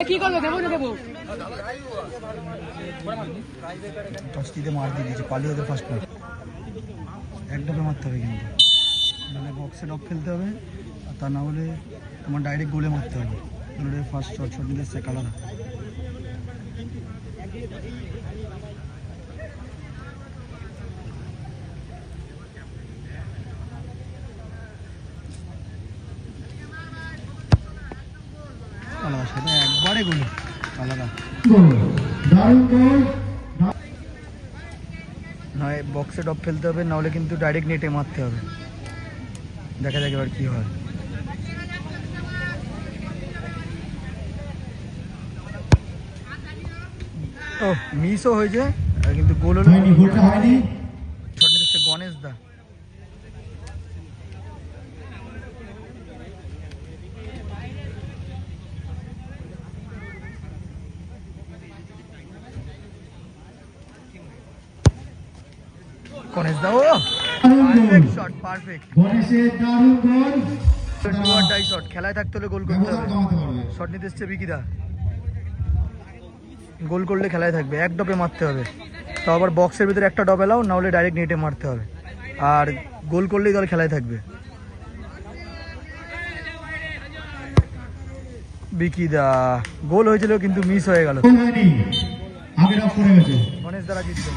কি মার দিয়ে দিয়েছে, পালিয়ে ওদের ফার্স্ট মার এক মারতে হবে কিন্তু। বক্সে ডক খেলতে হবে, আর তা না হলে তোমার ডাইরেক্ট গোলে মারতে হবে। ফার্স্ট শট শট নিলে কালাদা সেটা একবারে গোলে। আলাদা। নয় বক্সে ডপ ফেলতে হবে নাহলে কিন্তু ডাইরেক্ট নেটে মারতে হবে। দেখা যাক এবার কি হয়। ও মিসও হয়েছে কিন্তু গোল হলো গণেশ দা। গণেশ দা ও পারফেক্ট শট পারফেক্ট গণেশের দারুণ গোল ডাই শট খেলায় থাকতে হলে গোল করতে হবে। শট নিতে এসছে বিকিদা গোল করলে খেলায় থাকবে। এক ডবে মারতে হবে। তো আবার বক্সের ভিতরে একটা ডবে লাও না হলে ডাইরেক্ট নেটে মারতে হবে। আর গোল করলেই দল খেলায় থাকবে। বিকিদা গোল হয়েছিল কিন্তু মিস হয়ে গেল। গণেশ দ্বারা জিতবে।